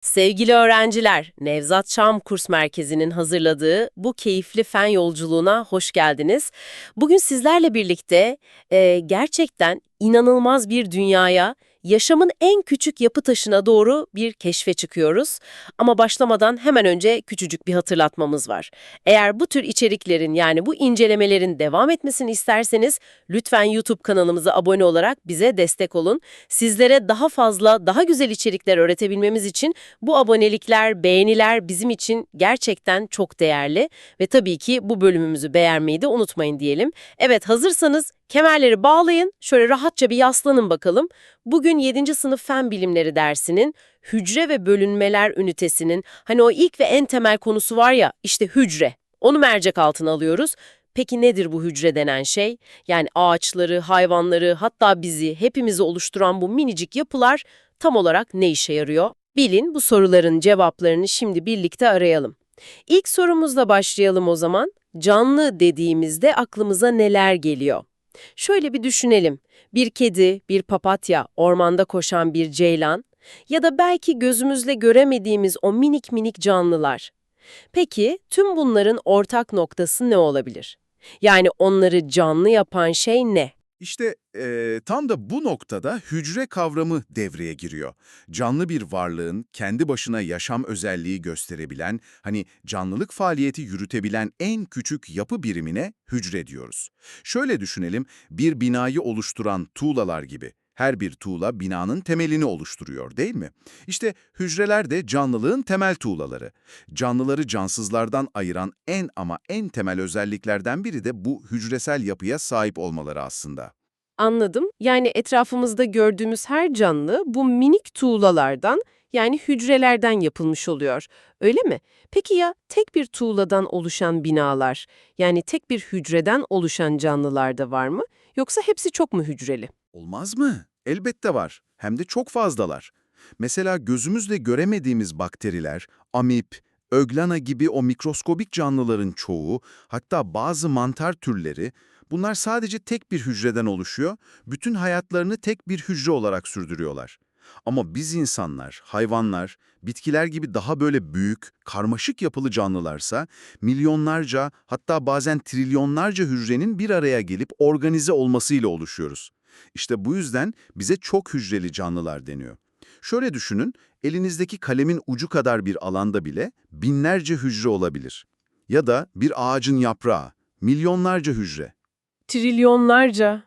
Sevgili öğrenciler, Nevzat Çam Kurs Merkezi'nin hazırladığı bu keyifli fen yolculuğuna hoş geldiniz. Bugün sizlerle birlikte e, gerçekten inanılmaz bir dünyaya, yaşamın en küçük yapı taşına doğru bir keşfe çıkıyoruz. Ama başlamadan hemen önce küçücük bir hatırlatmamız var. Eğer bu tür içeriklerin yani bu incelemelerin devam etmesini isterseniz lütfen YouTube kanalımıza abone olarak bize destek olun. Sizlere daha fazla, daha güzel içerikler öğretebilmemiz için bu abonelikler, beğeniler bizim için gerçekten çok değerli ve tabii ki bu bölümümüzü beğenmeyi de unutmayın diyelim. Evet hazırsanız kemerleri bağlayın, şöyle rahatça bir yaslanın bakalım. Bugün 7. sınıf fen bilimleri dersinin hücre ve bölünmeler ünitesinin hani o ilk ve en temel konusu var ya işte hücre. Onu mercek altına alıyoruz. Peki nedir bu hücre denen şey? Yani ağaçları, hayvanları, hatta bizi, hepimizi oluşturan bu minicik yapılar tam olarak ne işe yarıyor? Bilin bu soruların cevaplarını şimdi birlikte arayalım. İlk sorumuzla başlayalım o zaman. Canlı dediğimizde aklımıza neler geliyor? Şöyle bir düşünelim. Bir kedi, bir papatya, ormanda koşan bir ceylan ya da belki gözümüzle göremediğimiz o minik minik canlılar. Peki tüm bunların ortak noktası ne olabilir? Yani onları canlı yapan şey ne? İşte eee, tam da bu noktada hücre kavramı devreye giriyor. Canlı bir varlığın kendi başına yaşam özelliği gösterebilen, hani canlılık faaliyeti yürütebilen en küçük yapı birimine hücre diyoruz. Şöyle düşünelim, bir binayı oluşturan tuğlalar gibi. Her bir tuğla binanın temelini oluşturuyor değil mi? İşte hücreler de canlılığın temel tuğlaları. Canlıları cansızlardan ayıran en ama en temel özelliklerden biri de bu hücresel yapıya sahip olmaları aslında. Anladım. Yani etrafımızda gördüğümüz her canlı bu minik tuğlalardan yani hücrelerden yapılmış oluyor. Öyle mi? Peki ya tek bir tuğladan oluşan binalar yani tek bir hücreden oluşan canlılar da var mı? Yoksa hepsi çok mu hücreli? Olmaz mı? Elbette var. Hem de çok fazlalar. Mesela gözümüzle göremediğimiz bakteriler, amip, öglana gibi o mikroskobik canlıların çoğu, hatta bazı mantar türleri, bunlar sadece tek bir hücreden oluşuyor, bütün hayatlarını tek bir hücre olarak sürdürüyorlar. Ama biz insanlar, hayvanlar, bitkiler gibi daha böyle büyük, karmaşık yapılı canlılarsa milyonlarca hatta bazen trilyonlarca hücrenin bir araya gelip organize olmasıyla oluşuyoruz. İşte bu yüzden bize çok hücreli canlılar deniyor. Şöyle düşünün, elinizdeki kalemin ucu kadar bir alanda bile binlerce hücre olabilir. Ya da bir ağacın yaprağı, milyonlarca hücre. Trilyonlarca.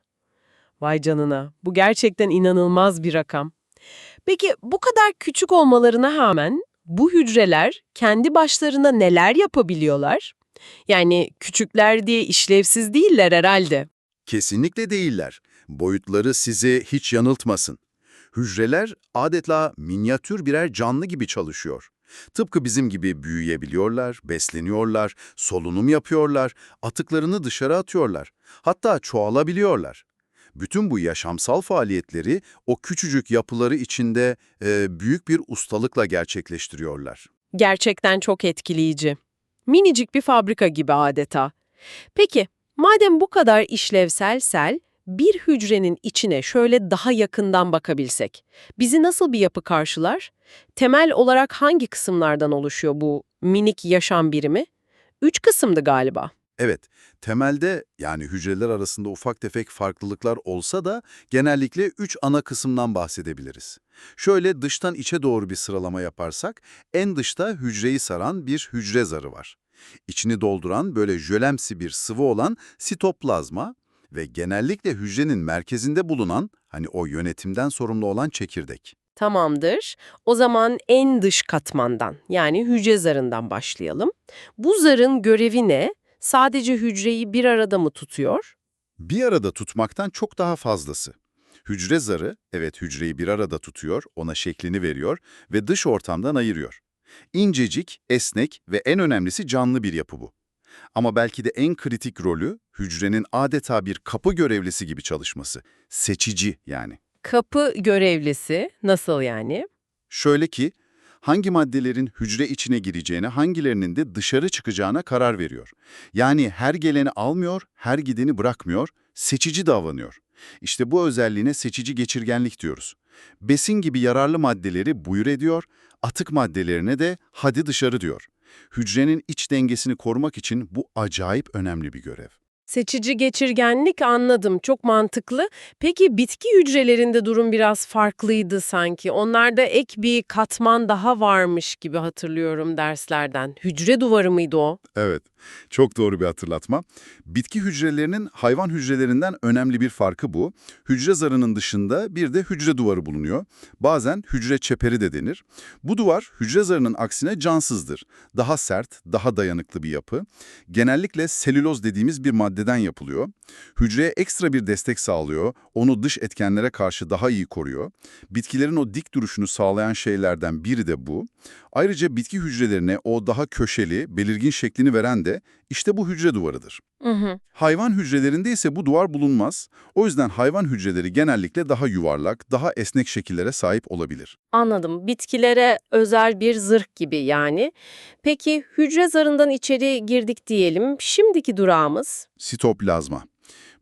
Vay canına, bu gerçekten inanılmaz bir rakam. Peki bu kadar küçük olmalarına rağmen bu hücreler kendi başlarına neler yapabiliyorlar? Yani küçükler diye işlevsiz değiller herhalde. Kesinlikle değiller. Boyutları sizi hiç yanıltmasın. Hücreler adeta minyatür birer canlı gibi çalışıyor. Tıpkı bizim gibi büyüyebiliyorlar, besleniyorlar, solunum yapıyorlar, atıklarını dışarı atıyorlar. Hatta çoğalabiliyorlar. Bütün bu yaşamsal faaliyetleri o küçücük yapıları içinde e, büyük bir ustalıkla gerçekleştiriyorlar. Gerçekten çok etkileyici. Minicik bir fabrika gibi adeta. Peki, madem bu kadar işlevselsel, bir hücrenin içine şöyle daha yakından bakabilsek, bizi nasıl bir yapı karşılar? Temel olarak hangi kısımlardan oluşuyor bu minik yaşam birimi? Üç kısımdı galiba. Evet, temelde yani hücreler arasında ufak tefek farklılıklar olsa da genellikle üç ana kısımdan bahsedebiliriz. Şöyle dıştan içe doğru bir sıralama yaparsak, en dışta hücreyi saran bir hücre zarı var. İçini dolduran böyle jölemsi bir sıvı olan sitoplazma ve genellikle hücrenin merkezinde bulunan, hani o yönetimden sorumlu olan çekirdek. Tamamdır. O zaman en dış katmandan yani hücre zarından başlayalım. Bu zarın görevi ne? Sadece hücreyi bir arada mı tutuyor? Bir arada tutmaktan çok daha fazlası. Hücre zarı, evet hücreyi bir arada tutuyor, ona şeklini veriyor ve dış ortamdan ayırıyor. İncecik, esnek ve en önemlisi canlı bir yapı bu. Ama belki de en kritik rolü hücrenin adeta bir kapı görevlisi gibi çalışması. Seçici yani. Kapı görevlisi nasıl yani? Şöyle ki, hangi maddelerin hücre içine gireceğine, hangilerinin de dışarı çıkacağına karar veriyor. Yani her geleni almıyor, her gideni bırakmıyor, seçici davranıyor. İşte bu özelliğine seçici geçirgenlik diyoruz. Besin gibi yararlı maddeleri buyur ediyor, atık maddelerine de hadi dışarı diyor. Hücrenin iç dengesini korumak için bu acayip önemli bir görev. Seçici geçirgenlik anladım. Çok mantıklı. Peki bitki hücrelerinde durum biraz farklıydı sanki. Onlarda ek bir katman daha varmış gibi hatırlıyorum derslerden. Hücre duvarı mıydı o? Evet, çok doğru bir hatırlatma. Bitki hücrelerinin hayvan hücrelerinden önemli bir farkı bu. Hücre zarının dışında bir de hücre duvarı bulunuyor. Bazen hücre çeperi de denir. Bu duvar hücre zarının aksine cansızdır. Daha sert, daha dayanıklı bir yapı. Genellikle selüloz dediğimiz bir maddeden yapılıyor. Hücreye ekstra bir destek sağlıyor, onu dış etkenlere karşı daha iyi koruyor. Bitkilerin o dik duruşunu sağlayan şeylerden biri de bu. Ayrıca bitki hücrelerine o daha köşeli, belirgin şeklini veren de işte bu hücre duvarıdır. Hı hı. Hayvan hücrelerinde ise bu duvar bulunmaz. O yüzden hayvan hücreleri genellikle daha yuvarlak, daha esnek şekillere sahip olabilir. Anladım. Bitkilere özel bir zırh gibi yani. Peki hücre zarından içeri girdik diyelim. Şimdiki durağımız Sitoplazma.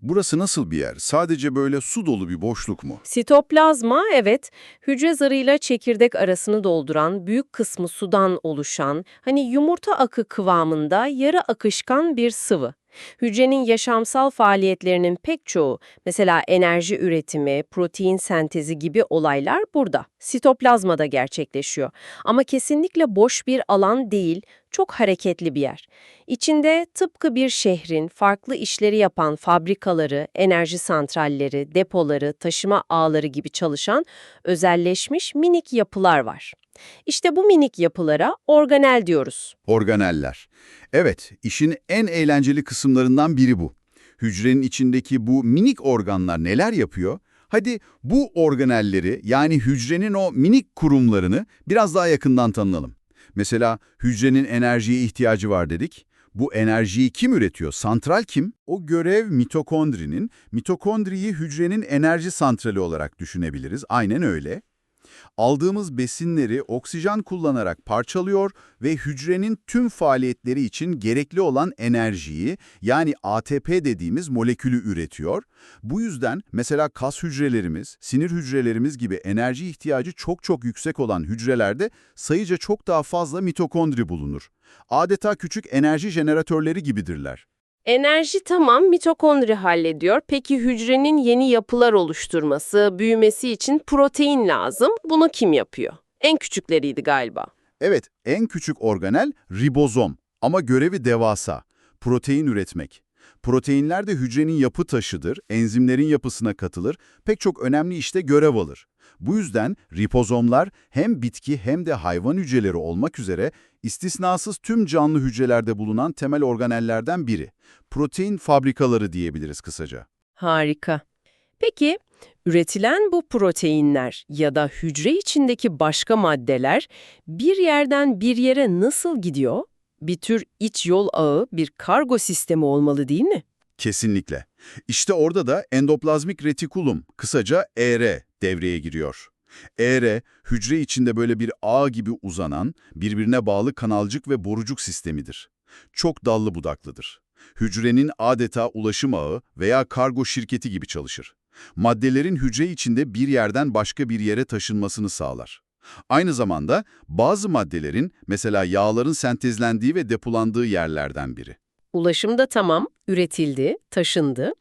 Burası nasıl bir yer? Sadece böyle su dolu bir boşluk mu? Sitoplazma, evet, hücre zarıyla çekirdek arasını dolduran, büyük kısmı sudan oluşan, hani yumurta akı kıvamında yarı akışkan bir sıvı. Hücrenin yaşamsal faaliyetlerinin pek çoğu, mesela enerji üretimi, protein sentezi gibi olaylar burada, sitoplazmada gerçekleşiyor. Ama kesinlikle boş bir alan değil, çok hareketli bir yer. İçinde tıpkı bir şehrin farklı işleri yapan fabrikaları, enerji santralleri, depoları, taşıma ağları gibi çalışan özelleşmiş minik yapılar var. İşte bu minik yapılara organel diyoruz. Organeller. Evet, işin en eğlenceli kısımlarından biri bu. Hücrenin içindeki bu minik organlar neler yapıyor? Hadi bu organelleri yani hücrenin o minik kurumlarını biraz daha yakından tanıyalım. Mesela hücrenin enerjiye ihtiyacı var dedik. Bu enerjiyi kim üretiyor? Santral kim? O görev mitokondrinin. Mitokondriyi hücrenin enerji santrali olarak düşünebiliriz. Aynen öyle. Aldığımız besinleri oksijen kullanarak parçalıyor ve hücrenin tüm faaliyetleri için gerekli olan enerjiyi yani ATP dediğimiz molekülü üretiyor. Bu yüzden mesela kas hücrelerimiz, sinir hücrelerimiz gibi enerji ihtiyacı çok çok yüksek olan hücrelerde sayıca çok daha fazla mitokondri bulunur. Adeta küçük enerji jeneratörleri gibidirler. Enerji tamam mitokondri hallediyor. Peki hücrenin yeni yapılar oluşturması, büyümesi için protein lazım. Bunu kim yapıyor? En küçükleriydi galiba. Evet, en küçük organel ribozom ama görevi devasa. Protein üretmek. Proteinler de hücrenin yapı taşıdır, enzimlerin yapısına katılır, pek çok önemli işte görev alır. Bu yüzden ripozomlar hem bitki hem de hayvan hücreleri olmak üzere istisnasız tüm canlı hücrelerde bulunan temel organellerden biri. Protein fabrikaları diyebiliriz kısaca. Harika. Peki üretilen bu proteinler ya da hücre içindeki başka maddeler bir yerden bir yere nasıl gidiyor? Bir tür iç yol ağı, bir kargo sistemi olmalı değil mi? Kesinlikle. İşte orada da endoplazmik retikulum, kısaca ER devreye giriyor. ER, hücre içinde böyle bir ağ gibi uzanan, birbirine bağlı kanalcık ve borucuk sistemidir. Çok dallı budaklıdır. Hücrenin adeta ulaşım ağı veya kargo şirketi gibi çalışır. Maddelerin hücre içinde bir yerden başka bir yere taşınmasını sağlar. Aynı zamanda bazı maddelerin, mesela yağların sentezlendiği ve depolandığı yerlerden biri. Ulaşım da tamam, üretildi, taşındı.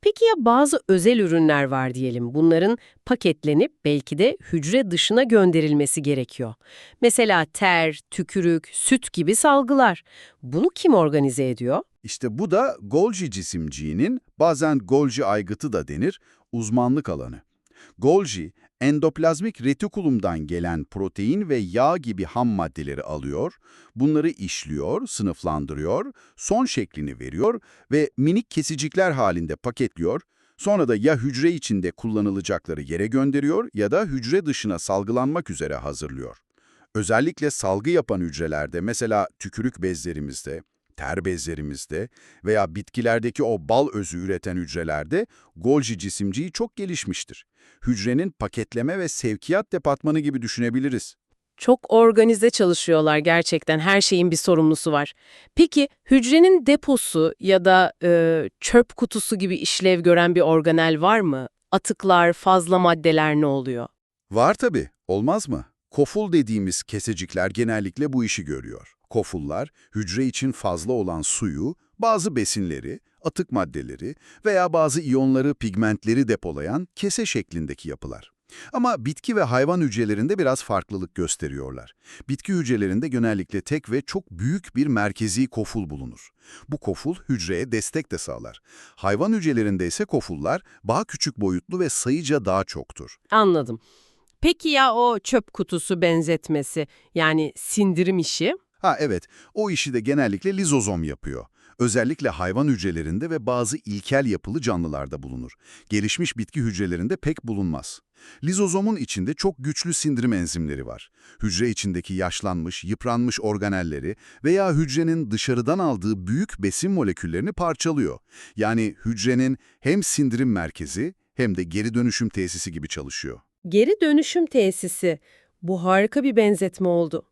Peki ya bazı özel ürünler var diyelim. Bunların paketlenip belki de hücre dışına gönderilmesi gerekiyor. Mesela ter, tükürük, süt gibi salgılar. Bunu kim organize ediyor? İşte bu da Golgi cisimciğinin, bazen Golgi aygıtı da denir, uzmanlık alanı. Golgi, endoplazmik retikulumdan gelen protein ve yağ gibi ham maddeleri alıyor, bunları işliyor, sınıflandırıyor, son şeklini veriyor ve minik kesicikler halinde paketliyor, sonra da ya hücre içinde kullanılacakları yere gönderiyor ya da hücre dışına salgılanmak üzere hazırlıyor. Özellikle salgı yapan hücrelerde, mesela tükürük bezlerimizde, ter bezlerimizde veya bitkilerdeki o bal özü üreten hücrelerde Golgi cisimciği çok gelişmiştir. Hücrenin paketleme ve sevkiyat departmanı gibi düşünebiliriz. Çok organize çalışıyorlar gerçekten. Her şeyin bir sorumlusu var. Peki hücrenin deposu ya da e, çöp kutusu gibi işlev gören bir organel var mı? Atıklar, fazla maddeler ne oluyor? Var tabii, olmaz mı? Koful dediğimiz kesecikler genellikle bu işi görüyor. Kofullar, hücre için fazla olan suyu, bazı besinleri, atık maddeleri veya bazı iyonları, pigmentleri depolayan kese şeklindeki yapılar. Ama bitki ve hayvan hücrelerinde biraz farklılık gösteriyorlar. Bitki hücrelerinde genellikle tek ve çok büyük bir merkezi koful bulunur. Bu koful hücreye destek de sağlar. Hayvan hücrelerinde ise kofullar daha küçük boyutlu ve sayıca daha çoktur. Anladım. Peki ya o çöp kutusu benzetmesi yani sindirim işi? Ha evet, o işi de genellikle lizozom yapıyor. Özellikle hayvan hücrelerinde ve bazı ilkel yapılı canlılarda bulunur. Gelişmiş bitki hücrelerinde pek bulunmaz. Lizozomun içinde çok güçlü sindirim enzimleri var. Hücre içindeki yaşlanmış, yıpranmış organelleri veya hücrenin dışarıdan aldığı büyük besin moleküllerini parçalıyor. Yani hücrenin hem sindirim merkezi hem de geri dönüşüm tesisi gibi çalışıyor. Geri dönüşüm tesisi. Bu harika bir benzetme oldu.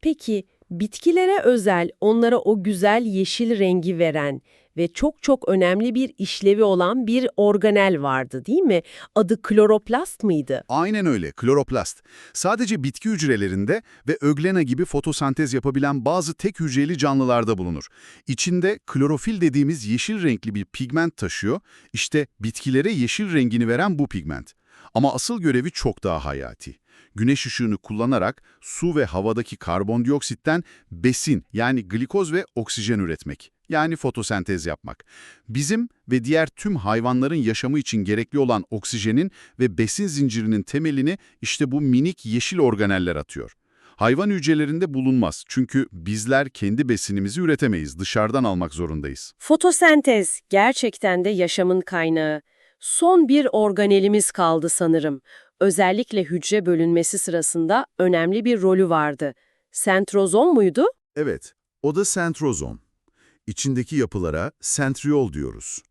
Peki bitkilere özel onlara o güzel yeşil rengi veren ve çok çok önemli bir işlevi olan bir organel vardı değil mi? Adı kloroplast mıydı? Aynen öyle, kloroplast. Sadece bitki hücrelerinde ve öglena gibi fotosentez yapabilen bazı tek hücreli canlılarda bulunur. İçinde klorofil dediğimiz yeşil renkli bir pigment taşıyor. İşte bitkilere yeşil rengini veren bu pigment. Ama asıl görevi çok daha hayati. Güneş ışığını kullanarak su ve havadaki karbondioksitten besin yani glikoz ve oksijen üretmek. Yani fotosentez yapmak. Bizim ve diğer tüm hayvanların yaşamı için gerekli olan oksijenin ve besin zincirinin temelini işte bu minik yeşil organeller atıyor. Hayvan hücrelerinde bulunmaz çünkü bizler kendi besinimizi üretemeyiz, dışarıdan almak zorundayız. Fotosentez gerçekten de yaşamın kaynağı. Son bir organelimiz kaldı sanırım. Özellikle hücre bölünmesi sırasında önemli bir rolü vardı. Sentrozom muydu? Evet, o da sentrozom. İçindeki yapılara sentriol diyoruz.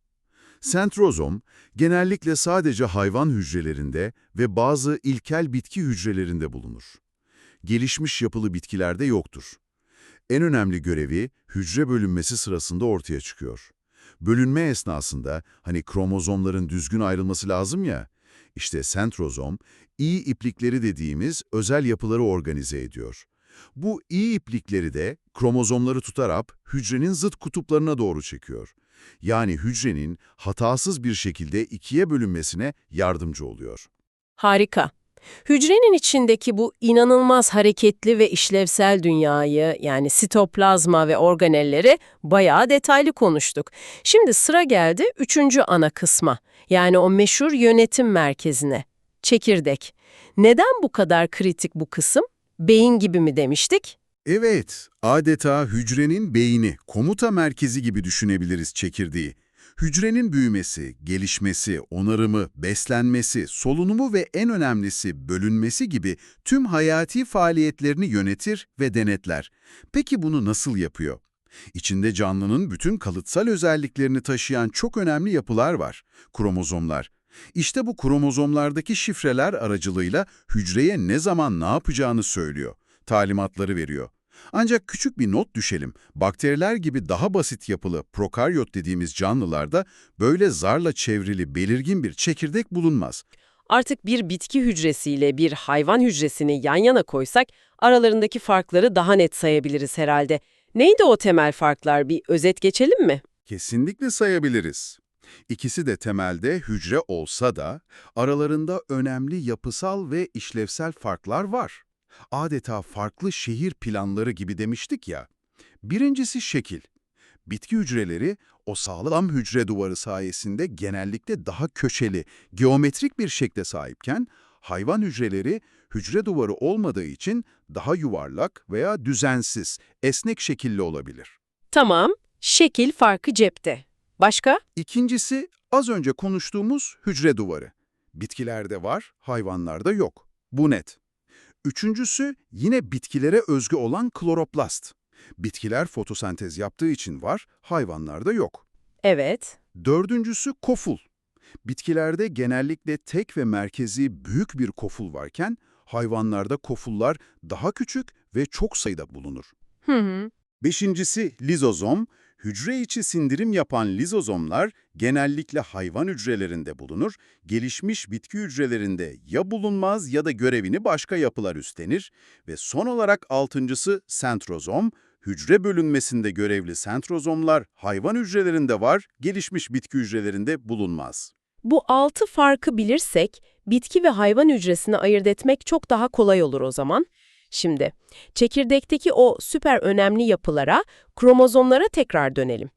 Sentrozom, genellikle sadece hayvan hücrelerinde ve bazı ilkel bitki hücrelerinde bulunur. Gelişmiş yapılı bitkilerde yoktur. En önemli görevi hücre bölünmesi sırasında ortaya çıkıyor. Bölünme esnasında hani kromozomların düzgün ayrılması lazım ya, işte sentrozom, iyi iplikleri dediğimiz özel yapıları organize ediyor. Bu iyi iplikleri de kromozomları tutarak hücrenin zıt kutuplarına doğru çekiyor. Yani hücrenin hatasız bir şekilde ikiye bölünmesine yardımcı oluyor. Harika. Hücrenin içindeki bu inanılmaz hareketli ve işlevsel dünyayı yani sitoplazma ve organelleri bayağı detaylı konuştuk. Şimdi sıra geldi üçüncü ana kısma yani o meşhur yönetim merkezine. Çekirdek. Neden bu kadar kritik bu kısım? Beyin gibi mi demiştik? Evet, adeta hücrenin beyni, komuta merkezi gibi düşünebiliriz çekirdeği. Hücrenin büyümesi, gelişmesi, onarımı, beslenmesi, solunumu ve en önemlisi bölünmesi gibi tüm hayati faaliyetlerini yönetir ve denetler. Peki bunu nasıl yapıyor? İçinde canlının bütün kalıtsal özelliklerini taşıyan çok önemli yapılar var. Kromozomlar. İşte bu kromozomlardaki şifreler aracılığıyla hücreye ne zaman ne yapacağını söylüyor, talimatları veriyor. Ancak küçük bir not düşelim. Bakteriler gibi daha basit yapılı prokaryot dediğimiz canlılarda böyle zarla çevrili belirgin bir çekirdek bulunmaz. Artık bir bitki hücresiyle bir hayvan hücresini yan yana koysak aralarındaki farkları daha net sayabiliriz herhalde. Neydi o temel farklar? Bir özet geçelim mi? Kesinlikle sayabiliriz. İkisi de temelde hücre olsa da aralarında önemli yapısal ve işlevsel farklar var. Adeta farklı şehir planları gibi demiştik ya. Birincisi şekil. Bitki hücreleri o sağlam hücre duvarı sayesinde genellikle daha köşeli, geometrik bir şekle sahipken hayvan hücreleri hücre duvarı olmadığı için daha yuvarlak veya düzensiz, esnek şekilli olabilir. Tamam, şekil farkı cepte. Başka? İkincisi az önce konuştuğumuz hücre duvarı. Bitkilerde var, hayvanlarda yok. Bu net. Üçüncüsü yine bitkilere özgü olan kloroplast. Bitkiler fotosentez yaptığı için var, hayvanlarda yok. Evet. Dördüncüsü koful. Bitkilerde genellikle tek ve merkezi büyük bir koful varken hayvanlarda kofullar daha küçük ve çok sayıda bulunur. Hı hı. Beşincisi lizozom. Hücre içi sindirim yapan lizozomlar genellikle hayvan hücrelerinde bulunur, gelişmiş bitki hücrelerinde ya bulunmaz ya da görevini başka yapılar üstlenir ve son olarak altıncısı sentrozom. Hücre bölünmesinde görevli sentrozomlar hayvan hücrelerinde var, gelişmiş bitki hücrelerinde bulunmaz. Bu altı farkı bilirsek bitki ve hayvan hücresini ayırt etmek çok daha kolay olur o zaman. Şimdi çekirdekteki o süper önemli yapılara, kromozomlara tekrar dönelim.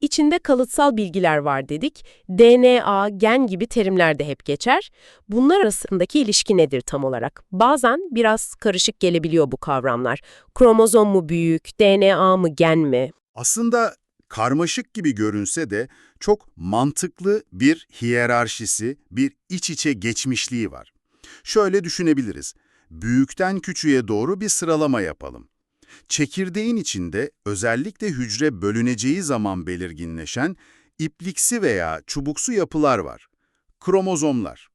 İçinde kalıtsal bilgiler var dedik. DNA, gen gibi terimler de hep geçer. Bunlar arasındaki ilişki nedir tam olarak? Bazen biraz karışık gelebiliyor bu kavramlar. Kromozom mu büyük, DNA mı, gen mi? Aslında karmaşık gibi görünse de çok mantıklı bir hiyerarşisi, bir iç içe geçmişliği var. Şöyle düşünebiliriz. Büyükten küçüğe doğru bir sıralama yapalım. Çekirdeğin içinde özellikle hücre bölüneceği zaman belirginleşen ipliksi veya çubuksu yapılar var. Kromozomlar.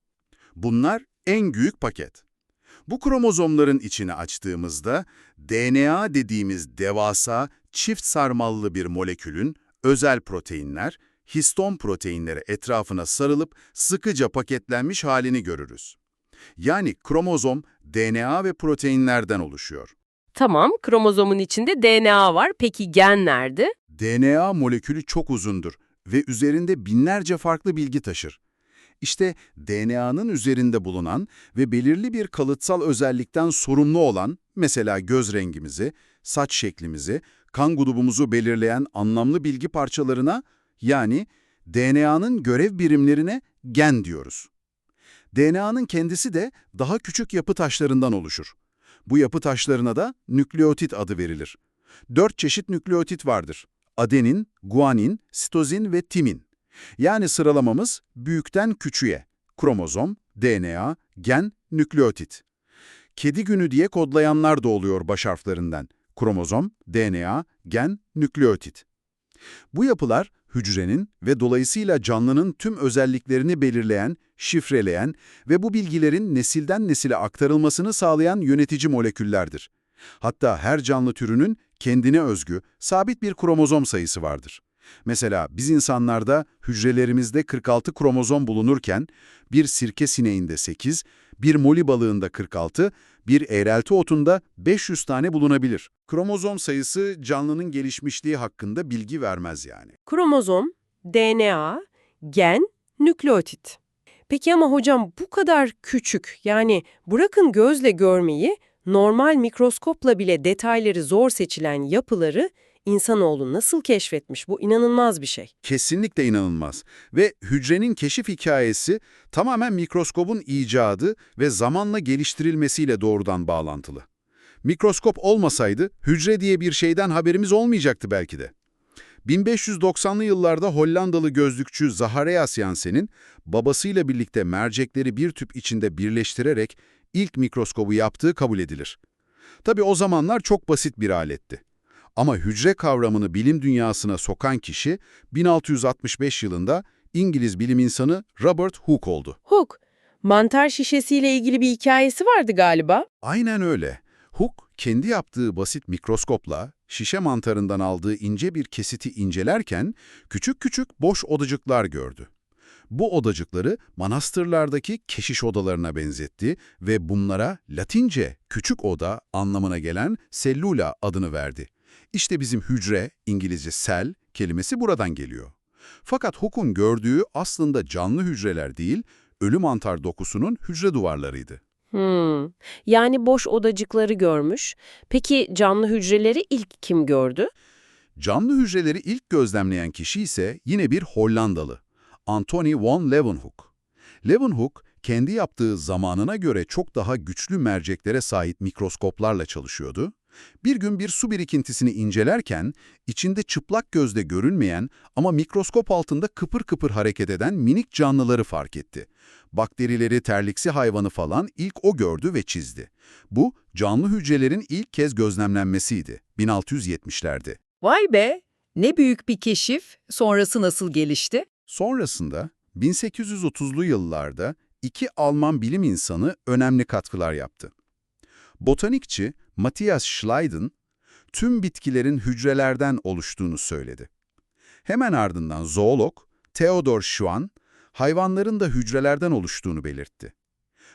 Bunlar en büyük paket. Bu kromozomların içini açtığımızda DNA dediğimiz devasa çift sarmallı bir molekülün özel proteinler, histon proteinleri etrafına sarılıp sıkıca paketlenmiş halini görürüz. Yani kromozom DNA ve proteinlerden oluşuyor. Tamam, kromozomun içinde DNA var. Peki gen nerede? DNA molekülü çok uzundur ve üzerinde binlerce farklı bilgi taşır. İşte DNA'nın üzerinde bulunan ve belirli bir kalıtsal özellikten sorumlu olan, mesela göz rengimizi, saç şeklimizi, kan grubumuzu belirleyen anlamlı bilgi parçalarına, yani DNA'nın görev birimlerine gen diyoruz. DNA'nın kendisi de daha küçük yapı taşlarından oluşur. Bu yapı taşlarına da nükleotit adı verilir. Dört çeşit nükleotit vardır. Adenin, guanin, sitozin ve timin. Yani sıralamamız büyükten küçüğe. Kromozom, DNA, gen, nükleotit. Kedi günü diye kodlayanlar da oluyor baş harflerinden. Kromozom, DNA, gen, nükleotit. Bu yapılar hücrenin ve dolayısıyla canlının tüm özelliklerini belirleyen, şifreleyen ve bu bilgilerin nesilden nesile aktarılmasını sağlayan yönetici moleküllerdir. Hatta her canlı türünün kendine özgü, sabit bir kromozom sayısı vardır. Mesela biz insanlarda hücrelerimizde 46 kromozom bulunurken bir sirke sineğinde 8, bir moli balığında 46, bir eğrelti otunda 500 tane bulunabilir. Kromozom sayısı canlının gelişmişliği hakkında bilgi vermez yani. Kromozom, DNA, gen, nükleotit. Peki ama hocam bu kadar küçük, yani bırakın gözle görmeyi, normal mikroskopla bile detayları zor seçilen yapıları insanoğlu nasıl keşfetmiş? Bu inanılmaz bir şey. Kesinlikle inanılmaz. Ve hücrenin keşif hikayesi tamamen mikroskobun icadı ve zamanla geliştirilmesiyle doğrudan bağlantılı. Mikroskop olmasaydı hücre diye bir şeyden haberimiz olmayacaktı belki de. 1590'lı yıllarda Hollandalı gözlükçü Zacharias Jansen'in babasıyla birlikte mercekleri bir tüp içinde birleştirerek ilk mikroskobu yaptığı kabul edilir. Tabi o zamanlar çok basit bir aletti. Ama hücre kavramını bilim dünyasına sokan kişi 1665 yılında İngiliz bilim insanı Robert Hooke oldu. Hook, mantar şişesiyle ilgili bir hikayesi vardı galiba. Aynen öyle. Hooke kendi yaptığı basit mikroskopla şişe mantarından aldığı ince bir kesiti incelerken küçük küçük boş odacıklar gördü. Bu odacıkları manastırlardaki keşiş odalarına benzetti ve bunlara Latince küçük oda anlamına gelen cellula adını verdi. İşte bizim hücre, İngilizce cell kelimesi buradan geliyor. Fakat Hooke'un gördüğü aslında canlı hücreler değil, ölü mantar dokusunun hücre duvarlarıydı. Hmm. Yani boş odacıkları görmüş. Peki canlı hücreleri ilk kim gördü? Canlı hücreleri ilk gözlemleyen kişi ise yine bir Hollandalı, Anthony van Leeuwenhoek. Leeuwenhoek, kendi yaptığı zamanına göre çok daha güçlü merceklere sahip mikroskoplarla çalışıyordu. Bir gün bir su birikintisini incelerken, içinde çıplak gözle görünmeyen ama mikroskop altında kıpır kıpır hareket eden minik canlıları fark etti. Bakterileri, terliksi hayvanı falan ilk o gördü ve çizdi. Bu, canlı hücrelerin ilk kez gözlemlenmesiydi, 1670'lerde. Vay be! Ne büyük bir keşif. Sonrası nasıl gelişti? Sonrasında 1830'lu yıllarda iki Alman bilim insanı önemli katkılar yaptı. Botanikçi Matthias Schleiden, tüm bitkilerin hücrelerden oluştuğunu söyledi. Hemen ardından zoolog Theodor Schwann, hayvanların da hücrelerden oluştuğunu belirtti.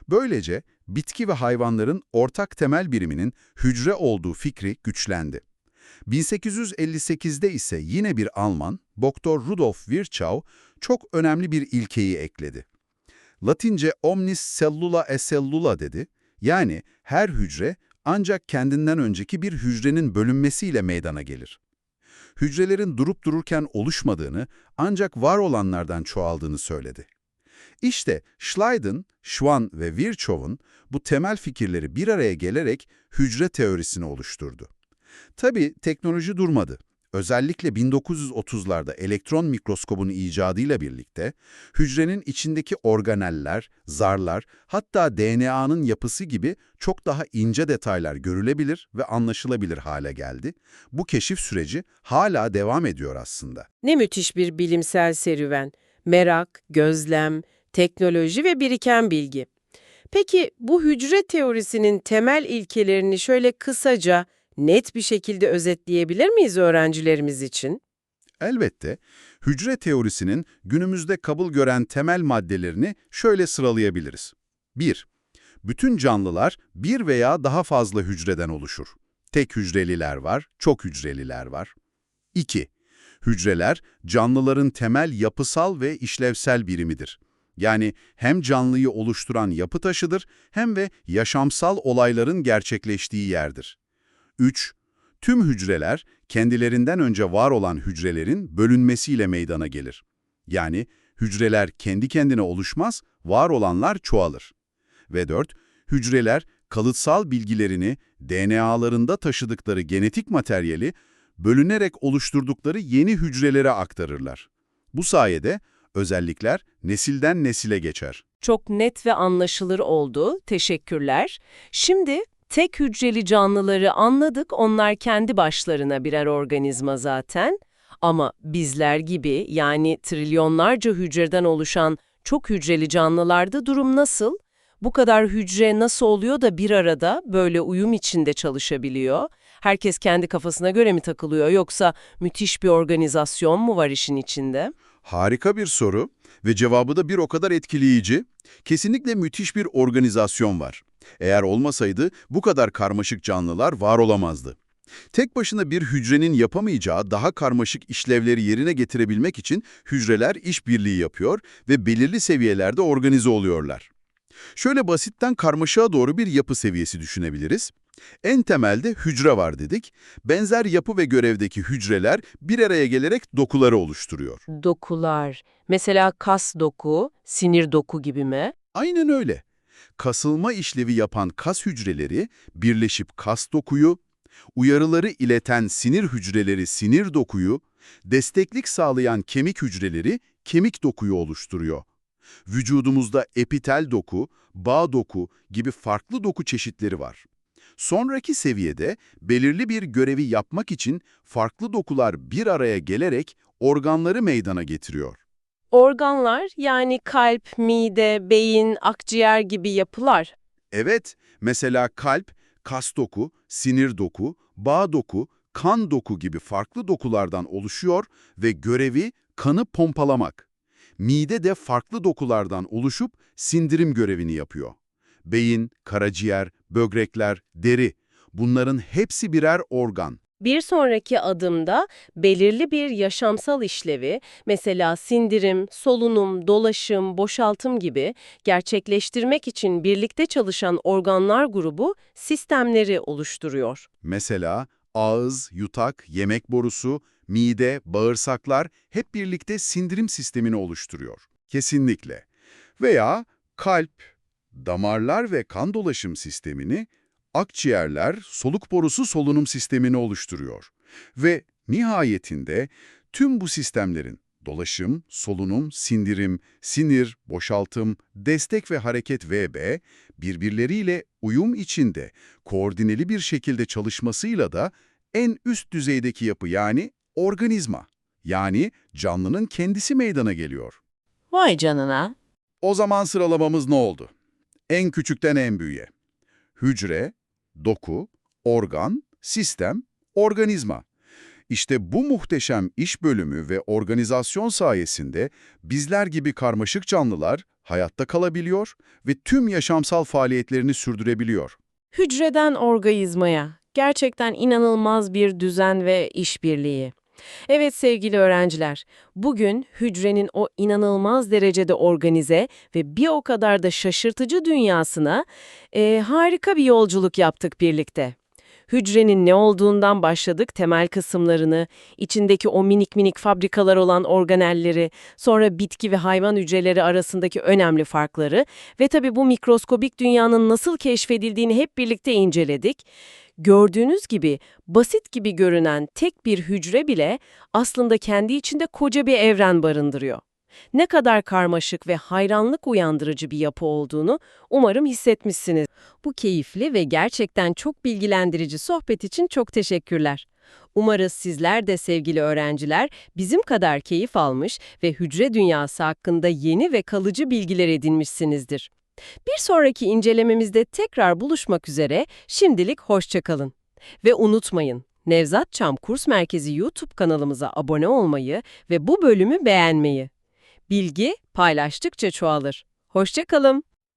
Böylece bitki ve hayvanların ortak temel biriminin hücre olduğu fikri güçlendi. 1858'de ise yine bir Alman, Dr. Rudolf Virchow, çok önemli bir ilkeyi ekledi. Latince omnis cellula e cellula dedi, yani her hücre ancak kendinden önceki bir hücrenin bölünmesiyle meydana gelir. Hücrelerin durup dururken oluşmadığını, ancak var olanlardan çoğaldığını söyledi. İşte Schleiden, Schwann ve Virchow'un bu temel fikirleri bir araya gelerek hücre teorisini oluşturdu. Tabii teknoloji durmadı. Özellikle 1930'larda elektron mikroskobun icadıyla birlikte hücrenin içindeki organeller, zarlar, hatta DNA'nın yapısı gibi çok daha ince detaylar görülebilir ve anlaşılabilir hale geldi. Bu keşif süreci hala devam ediyor aslında. Ne müthiş bir bilimsel serüven. Merak, gözlem, teknoloji ve biriken bilgi. Peki bu hücre teorisinin temel ilkelerini şöyle kısaca, net bir şekilde özetleyebilir miyiz öğrencilerimiz için? Elbette, hücre teorisinin günümüzde kabul gören temel maddelerini şöyle sıralayabiliriz. 1. Bütün canlılar bir veya daha fazla hücreden oluşur. Tek hücreliler var, çok hücreliler var. 2. Hücreler, canlıların temel yapısal ve işlevsel birimidir. Yani hem canlıyı oluşturan yapı taşıdır hem de yaşamsal olayların gerçekleştiği yerdir. 3. Tüm hücreler, kendilerinden önce var olan hücrelerin bölünmesiyle meydana gelir. Yani hücreler kendi kendine oluşmaz, var olanlar çoğalır. Ve 4. Hücreler, kalıtsal bilgilerini, DNA'larında taşıdıkları genetik materyali, bölünerek oluşturdukları yeni hücrelere aktarırlar. Bu sayede özellikler nesilden nesile geçer. Çok net ve anlaşılır oldu. Teşekkürler. Şimdi tek hücreli canlıları anladık. Onlar kendi başlarına birer organizma zaten. Ama bizler gibi yani trilyonlarca hücreden oluşan çok hücreli canlılarda durum nasıl? Bu kadar hücre nasıl oluyor da bir arada böyle uyum içinde çalışabiliyor? Herkes kendi kafasına göre mi takılıyor yoksa müthiş bir organizasyon mu var işin içinde? Harika bir soru ve cevabı da bir o kadar etkileyici. Kesinlikle müthiş bir organizasyon var. Eğer olmasaydı bu kadar karmaşık canlılar var olamazdı. Tek başına bir hücrenin yapamayacağı daha karmaşık işlevleri yerine getirebilmek için hücreler işbirliği yapıyor ve belirli seviyelerde organize oluyorlar. Şöyle basitten karmaşığa doğru bir yapı seviyesi düşünebiliriz. En temelde hücre var dedik. Benzer yapı ve görevdeki hücreler bir araya gelerek dokuları oluşturuyor. Dokular. Mesela kas doku, sinir doku gibi mi? Aynen öyle. Kasılma işlevi yapan kas hücreleri birleşip kas dokuyu, uyarıları ileten sinir hücreleri sinir dokuyu, desteklik sağlayan kemik hücreleri kemik dokuyu oluşturuyor. Vücudumuzda epitel doku, bağ doku gibi farklı doku çeşitleri var. Sonraki seviyede belirli bir görevi yapmak için farklı dokular bir araya gelerek organları meydana getiriyor. Organlar yani kalp, mide, beyin, akciğer gibi yapılar. Evet, mesela kalp, kas doku, sinir doku, bağ doku, kan doku gibi farklı dokulardan oluşuyor ve görevi kanı pompalamak. Mide de farklı dokulardan oluşup sindirim görevini yapıyor. Beyin, karaciğer, böbrekler, deri bunların hepsi birer organ. Bir sonraki adımda belirli bir yaşamsal işlevi, mesela sindirim, solunum, dolaşım, boşaltım gibi gerçekleştirmek için birlikte çalışan organlar grubu sistemleri oluşturuyor. Mesela ağız, yutak, yemek borusu, mide, bağırsaklar hep birlikte sindirim sistemini oluşturuyor. Kesinlikle. Veya kalp, damarlar ve kan dolaşım sistemini, akciğerler, soluk borusu solunum sistemini oluşturuyor. Ve nihayetinde tüm bu sistemlerin dolaşım, solunum, sindirim, sinir, boşaltım, destek ve hareket VB birbirleriyle uyum içinde koordineli bir şekilde çalışmasıyla da en üst düzeydeki yapı yani organizma, yani canlının kendisi meydana geliyor. Vay canına. O zaman sıralamamız ne oldu? En küçükten en büyüğe. Hücre, doku, organ, sistem, Organizma. İşte bu muhteşem iş bölümü ve organizasyon sayesinde bizler gibi karmaşık canlılar hayatta kalabiliyor ve tüm yaşamsal faaliyetlerini sürdürebiliyor. Hücreden organizmaya. Gerçekten inanılmaz bir düzen ve işbirliği. Evet sevgili öğrenciler, bugün hücrenin o inanılmaz derecede organize ve bir o kadar da şaşırtıcı dünyasına e, harika bir yolculuk yaptık birlikte. Hücrenin ne olduğundan başladık temel kısımlarını, içindeki o minik minik fabrikalar olan organelleri, sonra bitki ve hayvan hücreleri arasındaki önemli farkları ve tabii bu mikroskobik dünyanın nasıl keşfedildiğini hep birlikte inceledik. Gördüğünüz gibi basit gibi görünen tek bir hücre bile aslında kendi içinde koca bir evren barındırıyor. Ne kadar karmaşık ve hayranlık uyandırıcı bir yapı olduğunu umarım hissetmişsiniz. Bu keyifli ve gerçekten çok bilgilendirici sohbet için çok teşekkürler. Umarız sizler de sevgili öğrenciler bizim kadar keyif almış ve hücre dünyası hakkında yeni ve kalıcı bilgiler edinmişsinizdir. Bir sonraki incelememizde tekrar buluşmak üzere şimdilik hoşçakalın. Ve unutmayın, Nevzat Çam Kurs Merkezi YouTube kanalımıza abone olmayı ve bu bölümü beğenmeyi. Bilgi paylaştıkça çoğalır. Hoşçakalın.